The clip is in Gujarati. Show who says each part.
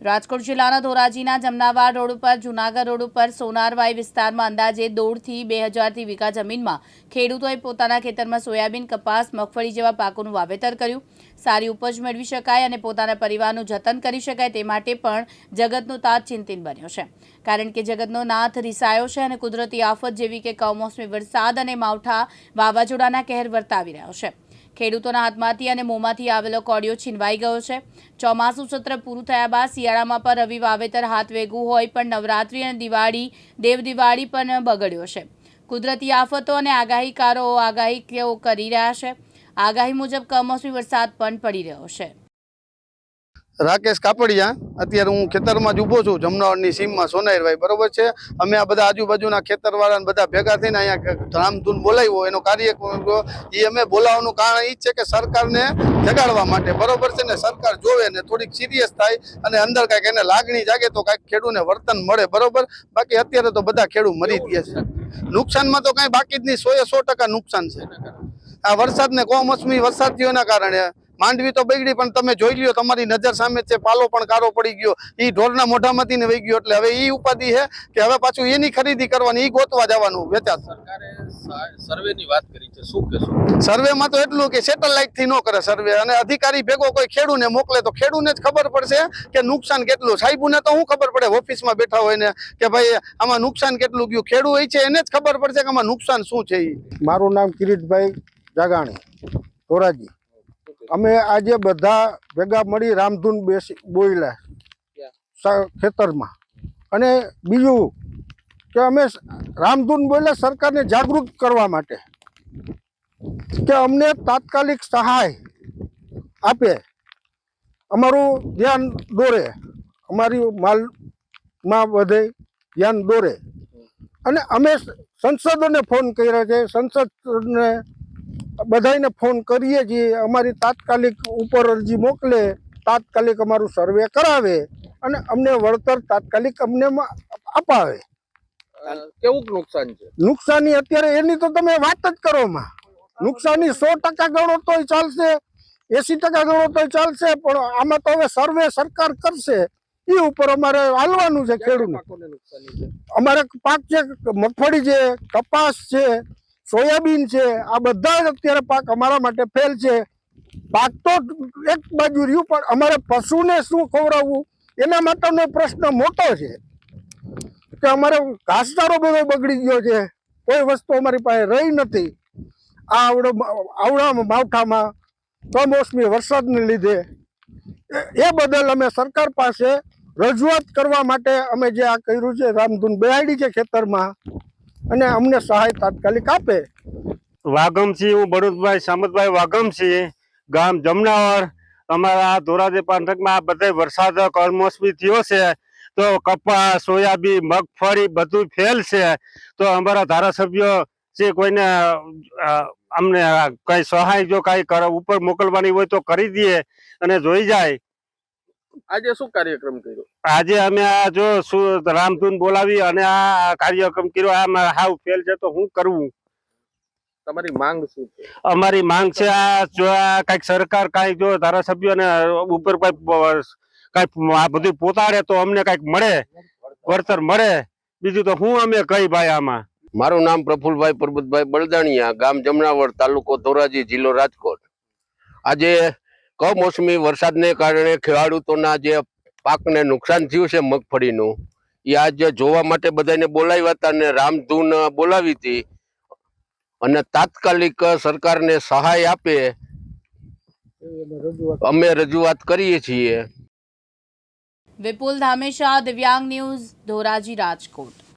Speaker 1: રાજકોટ જિલ્લાના ધોરાજીના જમનાવાડ રોડ ઉપર, જુનાગઢ રોડ ઉપર, સોનારવાઈ વિસ્તારમાં અંદાજે દોઢથી બે હજારથી વીઘા જમીનમાં ખેડૂતોએ પોતાના ખેતરમાં સોયાબીન, કપાસ, મગફળી જેવા પાકોનું વાવેતર કર્યું. સારી ઉપજ મેળવી શકાય અને પોતાના પરિવારનું જતન કરી શકાય તે માટે પણ જગતનો તાજ ચિંતિત બન્યો છે. કારણ કે જગતનો નાથ રિસાયો છે અને કુદરતી આફત જેવી કે કમોસમી વરસાદ અને માવઠા વાવાઝોડાના કહેર વર્તાવી રહ્યો છે. ખેડૂતોના હાથમાંથી અને મોંમાંથી આવેલો કોડિયો છીનવાઈ ગયો છે. ચોમાસું સત્ર પૂરું થયા બાદ શિયાળામાં પણ રવિ વાવેતર હાથ વેગું હોય પણ નવરાત્રિ અને દિવાળી, દેવ દિવાળી પણ બગડ્યો છે. કુદરતી આફતો અને આગાહીકારો આગાહી કરી રહ્યા છે. આગાહી મુજબ કમોસમી વરસાદ પણ પડી રહ્યો છે.
Speaker 2: રાકેશ કાપડિયા, અત્યારે હું ખેતરમાં જ ઊભો છું જમનાવડની સીમમાં સોનાઈરભાઈ, બરોબર છે? અમે આ બધા આજુબાજુના ખેતરવાળાને બધા ભેગા થઈને અહીંયા ધામધૂન બોલાવ્યો, એનો કાર્ય એ અમે બોલાવવાનું કારણ એ જ છે કે સરકારને જગાડવા માટે, બરોબર છે ને? સરકાર જોવે ને થોડીક સિરિયસ થાય અને અંદર કાંઈક એને લાગણી જાગે તો કાંઈક ખેડૂને વર્તન મળે, બરોબર? બાકી અત્યારે તો બધા ખેડૂત મરી ગયા છે. નુકસાનમાં તો કાંઈ બાકી જ નહીં સો સો ટકા નુકસાન છે. આ વરસાદને કોમોસમી વરસાદ થયો કારણે માંડવી તો બગડી પણ તમે જોઈ લ્યો તમારી નજર સામે છે પાલો પણ કારો પડી ગયો. એ ઢોરના મોઢામાંથી ને વહી ગયો એટલે હવે એ ઉપાધિ છે કે હવે પાછું એની ખરીદી કરવાની એ ગોતવા જવાનું વેચાણ.
Speaker 3: સરકારે સર્વે ની વાત કરી છે શું
Speaker 2: સર્વેમાં તો એટલું કે સેટેલાઇટથી ન કરે સર્વે અને અધિકારી ભેગો કોઈ ખેડૂને મોકલે તો ખેડૂને જ ખબર પડશે કે નુકસાન કેટલું. સાહેબુને તો શું ખબર પડે ઓફિસમાં બેઠા હોય ને કે ભાઈ આમાં નુકસાન કેટલું ગયું? ખેડૂ હોય છે એને જ ખબર પડશે કે આમાં નુકસાન શું છે ઈ.
Speaker 4: મારું નામ કિરીટભાઈ જાગાણી ધોરાજી. અમે આજે બધા ભેગા મળી રામધૂન બેસી બોયલા. ખેતરમાં. અને બીજું કે અમે રામધૂન બોલ્યા સરકારને જાગૃત કરવા માટે કે અમને તાત્કાલિક સહાય આપે. અમારું ધ્યાન દોરે. અમારી માલમાં વધે ધ્યાન દોરે. અને અમે સંસદોને ફોન કર્યા છે. સંસદને બધાને ફોન કરીએ છીએ અમારી તાત્કાલિક ઉપર અરજી મોકલે તાત્કાલિક અમારું સર્વે કરાવે અને અમને વળતર તાત્કાલિક અમને અપાવે.
Speaker 3: કેવું નુકસાન છે?
Speaker 4: નુકસાની અત્યારે એની તો તમે વાત જ કરો માં. નુકસાની સો ટકા ગણો તોય ચાલશે એસી ટકા ગણો તોય ચાલશે પણ આમાં તો હવે સર્વે સરકાર કરશે. એ ઉપર અમારે હાલવાનું છે ખેડૂત
Speaker 3: છે?
Speaker 4: અમારે પાક છે મગફળી છે કપાસ છે સોયાબીન છે, આ બધા જ અત્યારે પાક અમારા માટે ફેલ છે. પાક તો એક બાજુ રહ્યું, પણ અમારે પશુને શું ખવડાવવું? એના માટેનો પ્રશ્ન મોટો છે. કે અમારે ઘાસચારો બધો બગડી ગયો છે, કોઈ વસ્તુ અમારી પાસે રહી નથી. આ આવડો આવડા માવઠામાં કમોસમી વરસાદને લીધે. એ- બદલ અમે સરકાર પાસે રજૂઆત કરવા માટે અમે જે આ કર્યું છે, રામધૂન બેહાડી છે ખેતરમાં અને અમને સહાય તાત્કાલિક આપે.
Speaker 5: વાગમસિંહ હું ભરૂચભાઈ સામતભાઈ વાગમસિંહ ગામ જમનાવર. અમારા આ ધોરાજી પંથકમાં આ બધા વરસાદ કમોસમી થયો છે. તો કપાસ સોયાબીન મગફળી બધું ફેલ છે. તો અમારા ધારાસભ્યો જે કોઈને અમને કઈ સહાય જો કઈ ઉપર મોકલવાની હોય તો કરી દઈએ અને જોઈ જાય.
Speaker 3: આજે શું કાર્યક્રમ કર્યો?
Speaker 5: આજે અમે આ જો શું રામધૂન બોલાવી અને આ કાર્યક્રમ કર્યો આ હાવ ફેલ છે તો હું કરવું?
Speaker 3: તમારી માંગ શું છે?
Speaker 5: અમારી માંગ છે આ જો આ કંઈક સરકાર કંઈક જો ધારાસભ્યોને ઉપર કંઈક કંઈક આ બધું પોતાડે તો અમને કંઈક મળે વળતર મળે. બીજું તો હું અમે કઈ ભાઈ આમાં?
Speaker 6: મારું નામ પ્રફુલભાઈ પરબતભાઈ બળદાણિયા ગામ જમનાવડ તાલુકો ધોરાજી જિલ્લો રાજકોટ. આજે કમોસમી વરસાદને કારણે ખેડૂતોના જે પાકને નુકસાન થયું છે મગફળીનું. એ આજે જોવા માટે બધાને બોલાવ્યા હતા અને રામધૂન બોલાવી હતી. અને તાત્કાલિક સરકારને સહાય આપે. અમે રજૂઆત કરીએ છીએ.
Speaker 1: વિપુલ ધામેશા, દિવ્યાંગ ન્યૂઝ, ધોરાજી રાજકોટ.